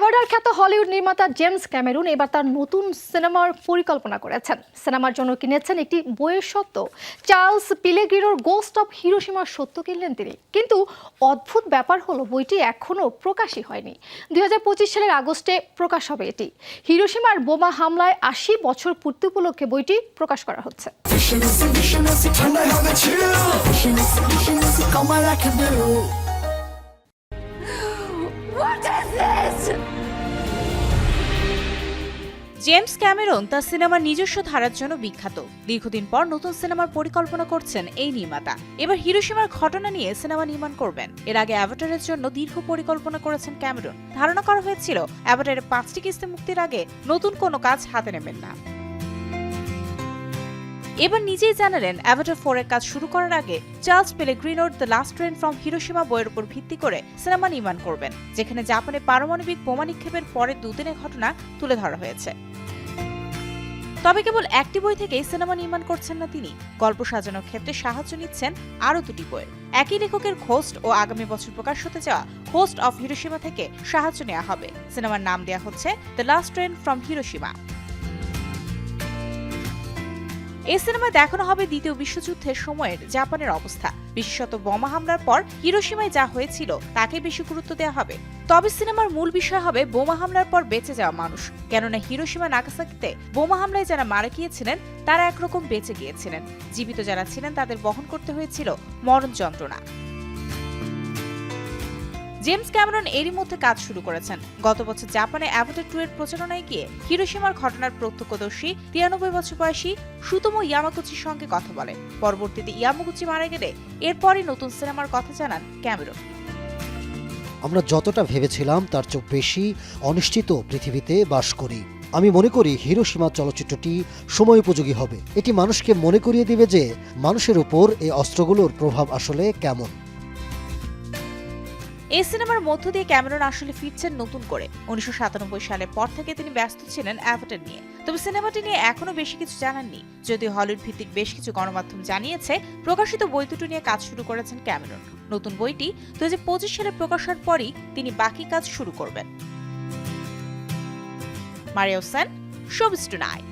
অ্যাওয়ার্ডার খ্যাত হলিউড নির্মাতা James Cameroon এবার তার নতুন সিনেমার পরিকল্পনা করেছেন সিনেমার জন্য কিনেছেন একটি বইয়ের সত্য চার্লস পিলেগ্রিনোর গোস্ট অফ হিরোসীমার সত্য কিনলেন তিনি কিন্তু অদ্ভুত ব্যাপার হলো বইটি এখনও প্রকাশই হয়নি দুই হাজার পঁচিশ সালের আগস্টে প্রকাশ হবে এটি হিরোসীমার বোমা হামলায় আশি বছর পূর্তি উপলক্ষে বইটি প্রকাশ করা হচ্ছে হবে জেমস ক্যামেরন তার সিনেমার নিজস্ব ধারার জন্য বিখ্যাত। দীর্ঘদিন পর নতুন সিনেমার পরিকল্পনা করছেন এই নির্মাতা। এবার হিরোসীমার ঘটনা নিয়ে সিনেমা নির্মাণ করবেন। এর আগে অ্যাভাটারের জন্য দীর্ঘ পরিকল্পনা করেছেন ক্যামেরন। ধারণা করা হয়েছিল, অ্যাভাটারের পাঁচটি কিস্তি মুক্তির আগে নতুন কোনো কাজ হাতে নেবেন না। এবার নিজেই জানালেন, অ্যাভাটার ফোর এর কাজ শুরু করার আগে Charles পেলেগ্রিনোর the last train from Hiroshima বইয়ের উপর ভিত্তি করে সিনেমা নির্মাণ করবেন, যেখানে জাপানে পারমাণবিক বোমা নিক্ষেপের পরের দুদিনের ঘটনা তুলে ধরা হয়েছে। তবে কেবল একটি বই থেকেই সিনেমা নির্মাণ করছেন না তিনি। গল্প সাজানোর ক্ষেত্রে সাহায্য নিচ্ছেন আরও দুটি বইয়ের একই লেখকের হোস্ট ও আগামী বছর প্রকাশ হতে যাওয়া হোস্ট অফ হিরোসীমা থেকে সাহায্য নেওয়া হবে। সিনেমার নাম দেওয়া হচ্ছে the last train from Hiroshima এই সিনেমায় দেখানো হবে দ্বিতীয় বিশ্বযুদ্ধের সময়ের জাপানের অবস্থা। বিশেষত বোমা হামলার পর হিরোসীমায় যা হয়েছিল, তাকে বেশি গুরুত্ব দেওয়া হবে। তবে সিনেমার মূল বিষয় হবে বোমা হামলার পর বেঁচে যাওয়া মানুষ। কেননা হিরোসীমা নাগাসাকিতে বোমা হামলায় যারা মারা গিয়েছিলেন, তারা একরকম বেঁচে গিয়েছিলেন। জীবিত যারা ছিলেন, তাদের বহন করতে হয়েছিল মরণ যন্ত্রণা জেমস ক্যামেরন এরই মধ্যে কাজ শুরু করেছেন। গত বছর জাপানে অ্যাভোটার টু এর প্রচারণায় গিয়ে হিরোসীমার ঘটনার প্রত্যক্ষদর্শী তিরানব্বই বছর বয়সী সুতোমো ইয়ামাকুচির সঙ্গে কথা বলেন পরবর্তীতে ইয়ামাগুচি মারা গেলে এরপরই নতুন সিনেমার কথা জানান ক্যামেরন। আমরা যতটা ভেবেছিলাম তার চেয়ে বেশি অনিশ্চিত পৃথিবীতে বাস করি। আমি মনে করি হিরোসীমা চলচ্চিত্রটি সময় উপযোগী হবে। এটি মানুষকে মনে করিয়ে দিবে যে মানুষের উপর এই অস্ত্রগুলোর প্রভাব আসলে কেমন। এই সিনেমার মধ্য দিয়ে ক্যামেরন আসলে ফিরছেন নতুন করে। উনিশশো সাতানব্বই সালের পর থেকে তিনি ব্যস্ত ছিলেন অ্যাভাটার নিয়ে। তবে সিনেমাটি নিয়ে এখনও বেশি কিছু জানাননি। যদিও হলিউড ভিত্তিক বেশ কিছু গণমাধ্যম জানিয়েছে, প্রকাশিত বই দুটো নিয়ে কাজ শুরু করেছেন ক্যামেরন। নতুন বইটি দু হাজার পঁচিশ সালে প্রকাশের পরই তিনি বাকি কাজ শুরু করবেন। Mario Sen showbiz tonight